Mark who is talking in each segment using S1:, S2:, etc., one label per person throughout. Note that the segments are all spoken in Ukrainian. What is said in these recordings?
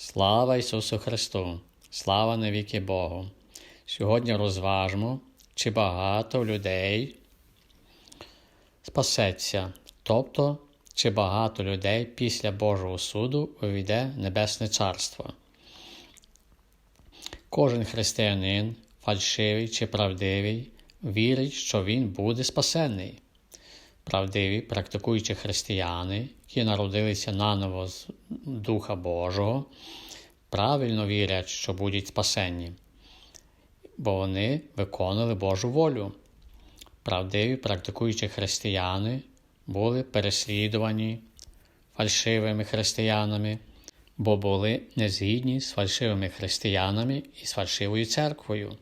S1: Слава Ісусу Христу! Слава навіки Богу! Сьогодні розважмо, чи багато людей спасеться, тобто, чи багато людей після Божого суду увійде Небесне Царство. Кожен християнин, фальшивий чи правдивий, вірить, що він буде спасений. Правдиві, практикуючі християни, які народилися наново з Духа Божого, правильно вірять, що будуть спасені, бо вони виконали Божу волю. Правдиві, практикуючі християни були переслідувані фальшивими християнами, бо були незгідні з фальшивими християнами і з фальшивою церквою.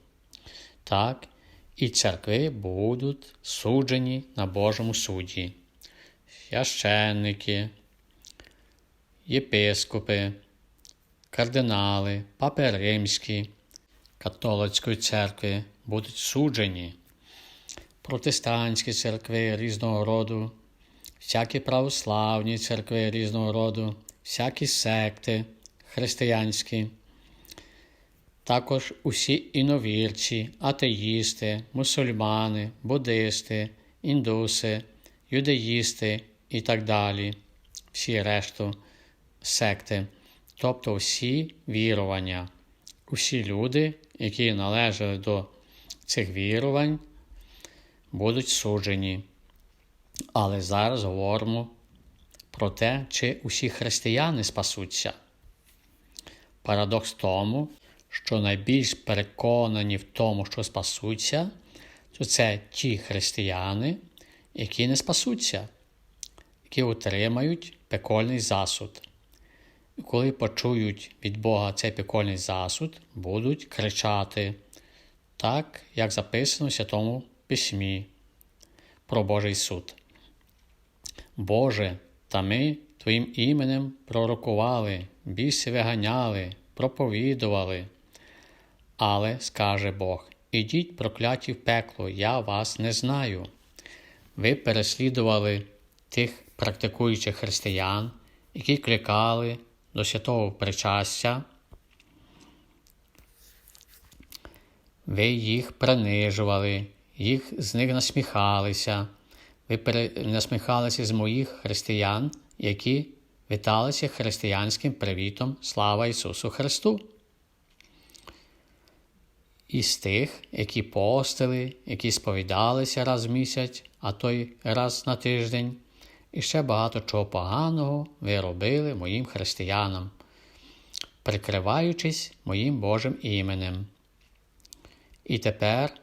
S1: Так, і церкви будуть суджені на Божому суді. Священники, єпископи, кардинали, папи римські, католицької церкви будуть суджені, протестантські церкви різного роду, всякі православні церкви різного роду, всякі секти християнські. Також усі іновірці, атеїсти, мусульмани, буддисти, індуси, юдеїсти і так далі, всі решту секти, тобто всі вірування, усі люди, які належали до цих вірувань, будуть суджені. Але зараз говоримо про те, чи усі християни спасуться. Парадокс тому, що найбільш переконані в тому, що спасуться, то це ті християни, які не спасуться, які отримають пекольний засуд. І коли почують від Бога цей пекольний засуд, будуть кричати, так, як записано в Святому Письмі про Божий суд. Боже, та ми Твоїм іменем пророкували, біси виганяли, проповідували. Але, скаже Бог, ідіть прокляті в пекло, я вас не знаю. Ви переслідували тих практикуючих християн, які кликали до святого причастя. Ви їх принижували, їх з них насміхалися. Ви насміхалися з моїх християн, які віталися християнським привітом Слава Ісусу Христу із тих, які постили, які сповідалися раз в місяць, а то й раз на тиждень, і ще багато чого поганого ви робили моїм християнам, прикриваючись моїм Божим іменем. І тепер,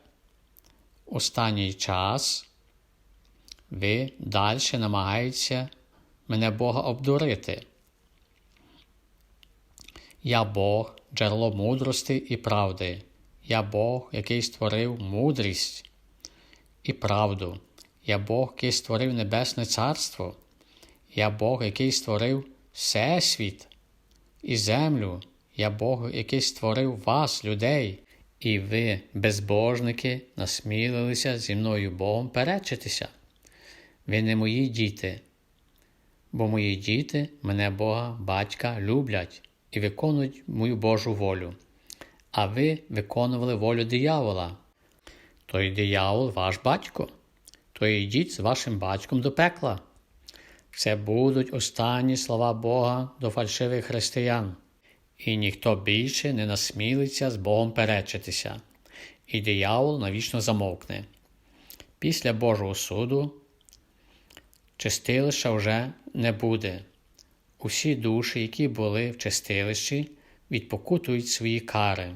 S1: останній час, ви далі намагаєтеся мене Бога обдурити. Я Бог, джерело мудрості і правди. Я Бог, який створив мудрість і правду. Я Бог, який створив Небесне Царство. Я Бог, який створив Всесвіт і землю. Я Бог, який створив вас, людей, і ви, безбожники, насмілилися зі мною Богом перечитися. Ви не мої діти, бо мої діти мене Бога, батька люблять і виконують мою Божу волю а ви виконували волю диявола. Той диявол ваш батько, то йдіть з вашим батьком до пекла. Це будуть останні слова Бога до фальшивих християн, і ніхто більше не насмілиться з Богом перечитися, і диявол навічно замовкне. Після Божого суду чистилища вже не буде. Усі душі, які були в чистилищі, відпокутують свої кари.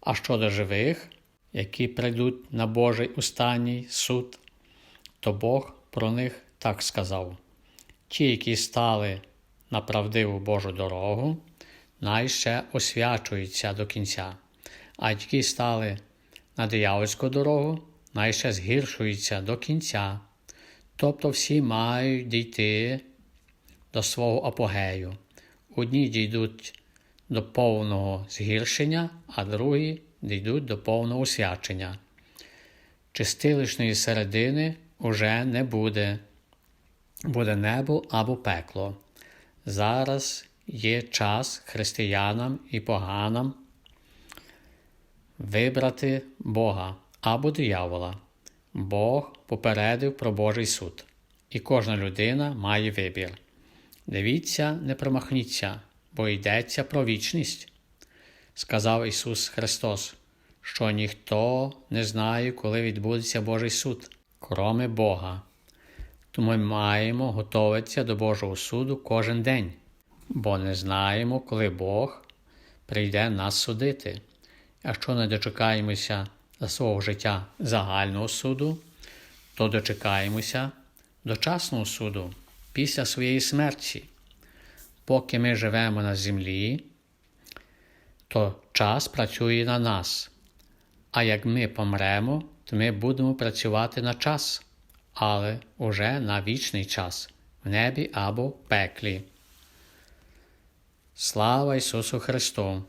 S1: А щодо живих, які прийдуть на Божий останній суд, то Бог про них так сказав: ті, які стали на правдиву Божу дорогу, найще освячуються до кінця, а ті, які стали на диявольську дорогу, найще згіршуються до кінця. Тобто всі мають дійти до свого апогею. Одні дійдуть до повного згіршення, а другі дійдуть до повного освячення. Чистилищної середини уже не буде, буде небо або пекло. Зараз є час християнам і поганам вибрати Бога або диявола. Бог попередив про Божий суд, і кожна людина має вибір. Дивіться, не промахніться, бо йдеться про вічність. Сказав Ісус Христос, що ніхто не знає, коли відбудеться Божий суд, кроме Бога. Тому ми маємо готуватися до Божого суду кожен день, бо не знаємо, коли Бог прийде нас судити. Якщо не дочекаємося за свого життя загального суду, то дочекаємося дочасного суду після своєї смерті. Поки ми живемо на землі, то час працює на нас. А як ми помремо, то ми будемо працювати на час, але уже на вічний час, в небі або пеклі. Слава Ісусу Христу!